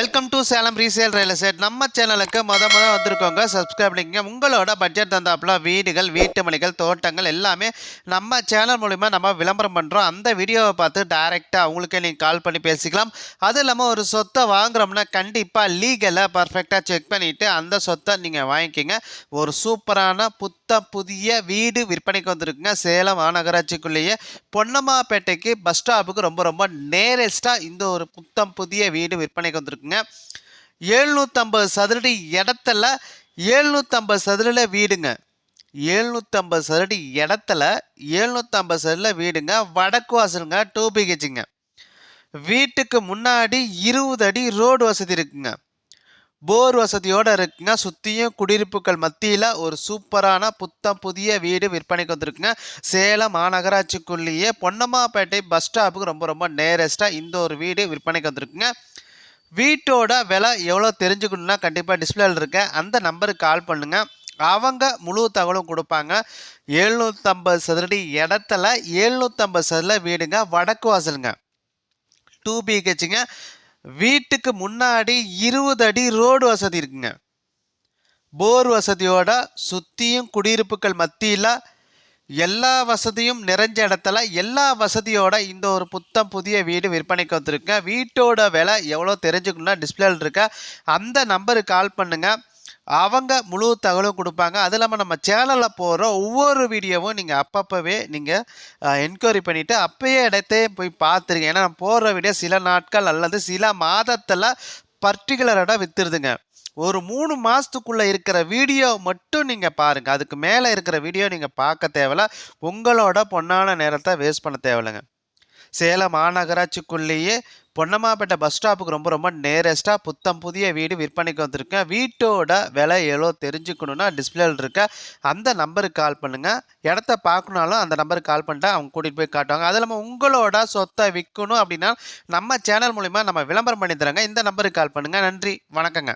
Welcome to Salem resale real estate நம்ம சேனலுக்கு மொத முத வந்திருக்கோங்க. சப்ஸ்கிரைப் பண்ணிக்கங்க. உங்களோட பட்ஜெட் தந்தாப்புல வீடுகள் வீட்டு மனைகள் தோட்டங்கள் எல்லாமே நம்ம சேனல் மூலிமா நம்ம விளம்பரம் பண்ணுறோம் அந்த வீடியோவை பார்த்து டைரெக்டாக அவங்களுக்கே நீங்கள் கால் பண்ணி பேசிக்கலாம். அது இல்லாமல் ஒரு சொத்தை வாங்குறோம்னா கண்டிப்பாக லீகலாக பர்ஃபெக்டாக செக் பண்ணிவிட்டு அந்த சொத்தை நீங்கள் வாங்கிக்கிங்க. ஒரு சூப்பரான புத்த புதிய வீடு விற்பனைக்கு வந்திருக்குங்க. சேலம் மாநகராட்சிக்குள்ளேயே பொன்னம்மாப்பேட்டைக்கு பஸ் ஸ்டாப்புக்கு ரொம்ப ரொம்ப நேரஸ்ட்டாக இந்த ஒரு புத்தம் புதிய வீடு விற்பனைக்கு இருக்குங்க எழுநூற்றம்பது சதுரடி இடத்துல எழுநூற்றம்பது சதுரில் வீடுங்க. எழுநூற்றம்பது சதுரடி இடத்துல எழுநூற்றம்பது சதுரில் வீடுங்க. வடக்கு வாசலுங்க டூ பிஹெச்சுங்க வீட்டுக்கு முன்னாடி இருபது அடி ரோடு வசதி இருக்குங்க. போர் வசதியோடு இருக்குங்க. சுற்றியும் குடியிருப்புகள் மத்தியில் ஒரு சூப்பரான புத்தம் புதிய வீடு விற்பனைக்கு வந்திருக்குங்க. சேலம் மாநகராட்சிக்குள்ளேயே பொன்னம்மாப்பேட்டை பஸ் ஸ்டாப்புக்கு ரொம்ப ரொம்ப நேரஸ்ட்டாக இந்த ஒரு வீடு விற்பனைக்கு வந்திருக்குங்க. வீட்டோட விலை எவ்வளோ தெரிஞ்சுக்கணுன்னா கண்டிப்பாக டிஸ்பிளேல இருக்க அந்த நம்பருக்கு கால் பண்ணுங்கள் அவங்க முழு தகவலும் கொடுப்பாங்க. எழுநூற்றம்பது சதுரடி இடத்துல எழுநூற்றம்பது சதுர வீடுங்க வடக்கு வாசலுங்க. டூ பிஹெச்சுங்க வீட்டுக்கு முன்னாடி இருபது அடி ரோடு வசதி இருக்குங்க. போர் வசதியோட சுற்றியும் குடியிருப்புகள் மத்தியில் எல்லா வசதியும் நிறைஞ்ச இடத்துல எல்லா வசதியோட இந்த ஒரு புத்தம் புதிய வீடு விற்பனைக்கு வந்திருக்கேன் வீட்டோட விலை எவ்வளோ தெரிஞ்சுக்கணும்னா டிஸ்பிளேல இருக்க அந்த நம்பருக்கு கால் பண்ணுங்க. அவங்க முழு தகவலும் கொடுப்பாங்க. அது இல்லாமல் நம்ம சேனலில் போகிற ஒவ்வொரு வீடியோவும் நீங்கள் அப்பப்போவே நீங்கள் என்கொயரி பண்ணிவிட்டு அப்பயே இடத்தையே போய் பார்த்துருங்க. ஏன்னா நம்ம போடுற வீடியோ சில நாட்கள் அல்லது சில மாதத்தில் பர்டிகுலரோட விற்றுருதுங்க ஒரு மூணு மாதத்துக்குள்ளே இருக்கிற வீடியோ மட்டும் நீங்கள் பாருங்கள் அதுக்கு மேலே இருக்கிற வீடியோ நீங்கள் பார்க்க தேவையில்ல. உங்களோட பொன்னான நேரத்தை வேஸ்ட் பண்ண தேவையில்லைங்க. சேலம் மாநகராட்சிக்குள்ளேயே பொன்னம்மாப்பேட்டை பஸ் ஸ்டாப்புக்கு ரொம்ப ரொம்ப நேரஸ்ட்டாக புத்தம் புதிய வீடு விற்பனைக்கு வந்திருக்கேன். வீட்டோட விலை எவ்வளோ தெரிஞ்சுக்கணுன்னா டிஸ்பிளேல இருக்க அந்த நம்பருக்கு கால் பண்ணுங்கள் இடத்த பார்க்கணுனாலும் அந்த நம்பருக்கு கால் பண்ணிட்டா அவங்க கூட்டிகிட்டு போய் காட்டுவாங்க. அது இல்லாமல் உங்களோட சொத்தை விற்கணும் அப்படின்னா நம்ம சேனல் மூலிமா நம்ம விளம்பரம் பண்ணி தராங்க. இந்த நம்பருக்கு கால் பண்ணுங்கள் நன்றி. வணக்கங்க.